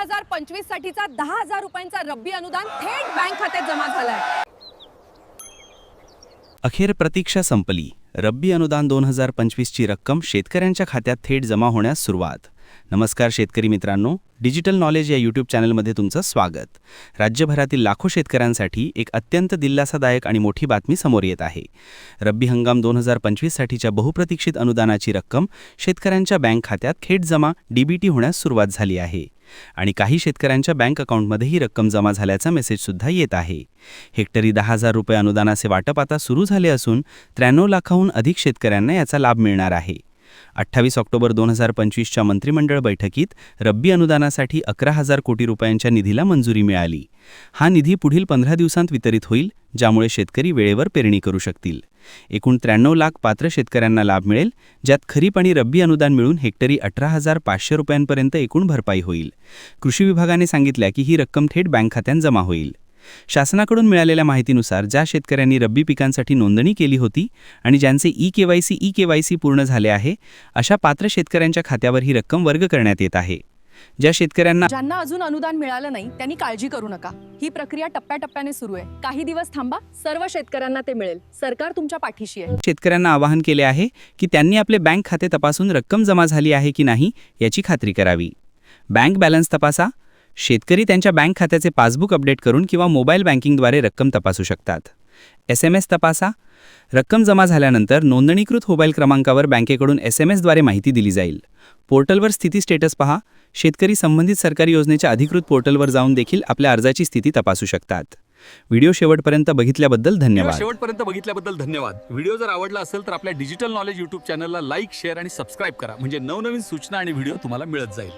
हजार पंचवीस साठीचा दहा हजार रुपयांचा रब्बी अनुदान थेट बँक खात्यात जमा झालाय. अखेर प्रतीक्षा संपली. रब्बी अनुदान दोन हजार पंचवीसची रक्कम शेतकऱ्यांच्या खात्यात थेट जमा होण्यास सुरुवात. नमस्कार शेतकरी मित्रांनो. डिजिटल नॉलेज या यूट्यूब चॅनलमध्ये तुमचं स्वागत. राज्यभरातील लाखो शेतकऱ्यांसाठी एक अत्यंत दिलासादायक आणि मोठी बातमी समोर येत आहे. रब्बी हंगाम दोन हजार पंचवीससाठीच्या बहुप्रतीक्षित अनुदानाची रक्कम शेतकऱ्यांच्या बँक खात्यात थेट जमा डीबीटी होण्यास सुरुवात झाली आहे. आणि काही शेतकऱ्यांच्या बँक अकाउंटमध्ये ही रक्कम जमा झाल्याचा मेसेजसुद्धा येत आहे. हेक्टरी दहा हजार रुपये अनुदानाचे वाटप आता सुरू झाले असून त्र्याण्णव लाखाहून अधिक शेतकऱ्यांना याचा लाभ मिळणार आहे. अठ्ठावीस ऑक्टोबर दोन हजार पंचवीसच्या मंत्रिमंडळ बैठकीत रब्बी अनुदानासाठी अकरा हजार कोटी रुपयांच्या निधीला मंजुरी मिळाली. हा निधी पुढील पंधरा दिवसांत वितरित होईल ज्यामुळे शेतकरी वेळेवर पेरणी करू शकतील. एकूण त्र्याण्णव लाख पात्र शेतकऱ्यांना लाभ मिळेल ज्यात खरीप आणि रब्बी अनुदान मिळून हेक्टरी अठरा हजार पाचशे रुपयांपर्यंत एकूण भरपाई होईल. कृषी विभागाने सांगितल्या की ही रक्कम थेट बँक खात्यात जमा होईल. शासनाकडून मिळालेल्या माहितीनुसार ज्या शेतकऱ्यांनी रब्बी पिकांसाठी नोंदणी केली होती आणि ज्यांचे E K Y C E K Y C पूर्ण झाले आहे अशा पात्र शेतकऱ्यांच्या खात्यावर ही रक्कम वर्ग करण्यात येत आहे. ज्या शेतकऱ्यांना ज्यांना अजून अनुदान मिळालं नाही त्यांनी काळजी करू नका. ही प्रक्रिया टप्प्याटप्प्याने सुरू आहे. काही दिवस थांबा सर्व शेतकऱ्यांना ते मिळेल. सरकार तुमच्या पाठीशी आहे. शेतकऱ्यांना आवाहन केले आहे की त्यांनी आपले बँक खाते तपासून रक्कम जमा झाली आहे की नाही याची खात्री करावी. बँक बॅलन्स तपासा. शेतकरी त्यांच्या बँक खात्याचे पासबुक अपडेट करून किंवा मोबाईल बँकिंगद्वारे रक्कम तपासू शकतात. एस एम एस तपासा. रक्कम जमा झाल्यानंतर नोंदणीकृत मोबाईल क्रमांकावर बँकेकडून एस एम एसद्वारे माहिती दिली जाईल. पोर्टलवर स्थिती स्टेटस पहा. शेतकरी संबंधित सरकारी योजनेच्या अधिकृत पोर्टलवर जाऊन देखील आपल्या अर्जाची स्थिती तपासू शकतात. व्हिडिओ शेवटपर्यंत बघितल्याबद्दल धन्यवाद. शेवटपर्यंत बघितल्याबद्दल धन्यवाद. व्हिडिओ जर आवडला असेल तर आपल्या डिजिटल नॉलेज युट्यूब चॅनलला लाईक शेअर आणि सबस्क्राईब करा. म्हणजे नवनवीन सूचना आणि व्हिडिओ तुम्हाला मिळत जाईल.